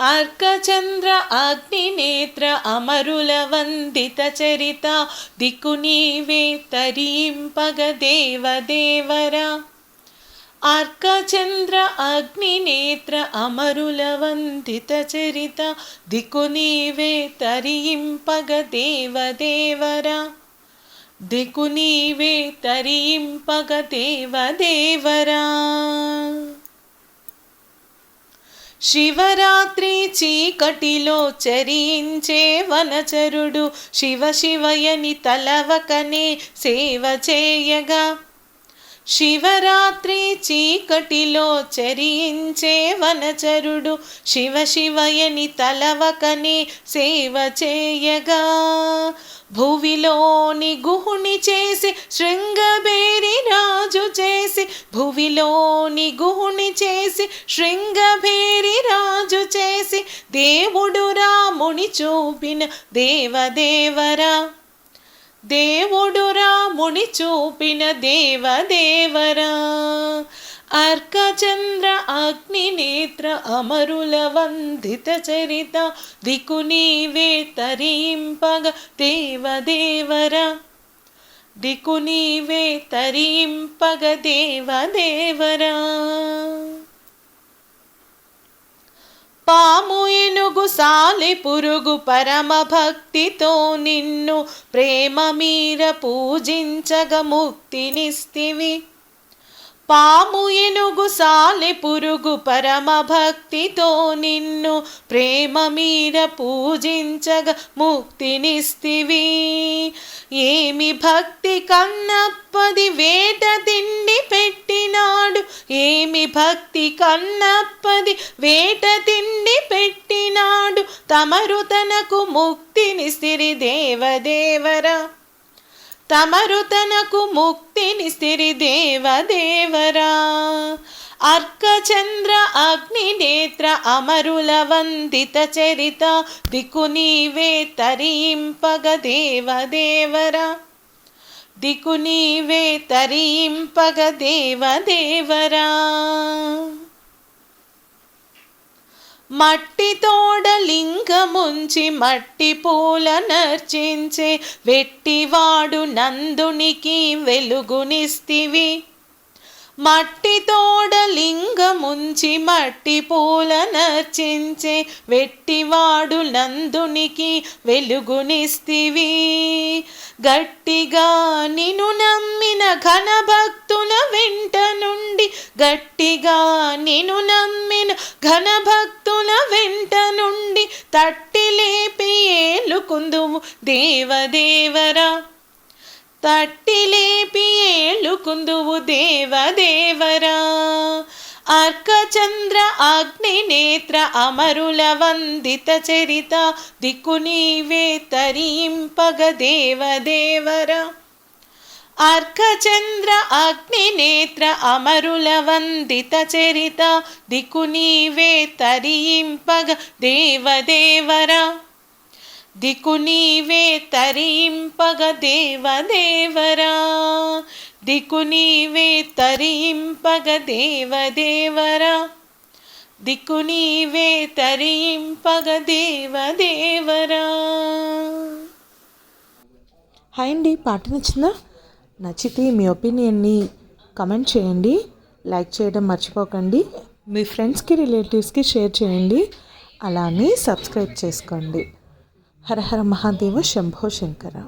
అర్కచంద్ర అగ్నినేత్ర అమరుల వందిత చరిత దిక్కు నీవే తరింపగ దేవదేవరా. అర్కచంద్ర అగ్నినేత్ర అమరుల వందిత చరిత దిక్కు నీవే తరింపగ దేవదేవరా. దిక్కు నీవే తరింపగ దేవదేవరా. శివరాత్రి చీకటిలో చరించే వనచరుడు శివ శివయని తలవకనే సేవ చేయగా. శివరాత్రి చీకటిలో చరించే వనచరుడు శివ శివయని తలవకనే సేవ చేయగా. భువిలోని గుహుని చేసి శృంగబేరి చేసి భువిలోని గుహుని చేసి శృంగభేరి రాజు చేసి దేవుడు రాముని చూపిన దేవదేవరా. దేవుడు రాముని చూపిన దేవదేవరా. అర్కచంద్ర అగ్నినేత్ర అమరుల వందిత చరిత దిక్కు నీవే తరింపగ దేవదేవరా. దిక్కు నీవే తరింపగ దేవదేవరా. పాము ఎనుగు సాలి పురుగు పరమ భక్తితో నిన్ను ప్రేమ మీర పూజించగ ముక్తినిస్తివి. పాము ఎనుగు సాలె పురుగు పరమ భక్తితో నిన్ను ప్రేమ మీద పూజించగ ముక్తినిస్తివి. ఏమి భక్తి కన్నప్పది వేట తిండి పెట్టినాడు. ఏమి భక్తి కన్నప్పది వేట తిండి పెట్టినాడు. తమరు తనకు ముక్తినిస్తిరి దేవదేవరా. తమరు తనకు ముక్తిని స్థిరి దేవదేవరా. అర్కచంద్ర అగ్నినేత్ర అమరుల వందిత చరిత దిక్కు నీవే తరింపగ దేవదేవరా. దిక్కు నీవే తరింపగ దేవదేవరా. మట్టి తోడ లింగముంచి మట్టి పూల నర్చించే వెట్టివాడు నందునికి వెలుగునిస్తివి మట్టి తోడ ముంచి మట్టి పూల నర్చించే వెట్టివాడు నందునికి వెలుగునిస్తివి గట్టిగా నిన్ను నమ్మిన ఘన భక్తుల వెంట నుండి గట్టిగా నిన్ను నమ్మిన ఘన భక్తుల వెంట నుండి తట్టి లేపి ఏలుకుందువు దేవదేవరా. తట్టి లేపి ఏలుకుందువు దేవదేవరా. అర్కచంద్ర అగ్నినేత్ర అమరుల వందిత చరిత దిక్కునీవే తరింపగ దేవదేవరా. అర్కచంద్ర అగ్నినేత్ర అమరుల వందిత చరిత దిక్కునీవే తరింపగ దేవదేవరా. దిక్కు తరింపగ దేవదేవరా. దిక్కునీవే తరింపగ దేవదేవరా. దిక్కునీవే తరింపగ దేవదేవరా. హాయ్ అండి పాట నచ్చిందా? నచ్చితే మీ ఒపీనియన్ని కమెంట్ చేయండి లైక్ చేయడం మర్చిపోకండి మీ ఫ్రెండ్స్కి రిలేటివ్స్కి షేర్ చేయండి అలానే సబ్స్క్రైబ్ చేసుకోండి. హర హర మహాదేవ శంభో శంకర.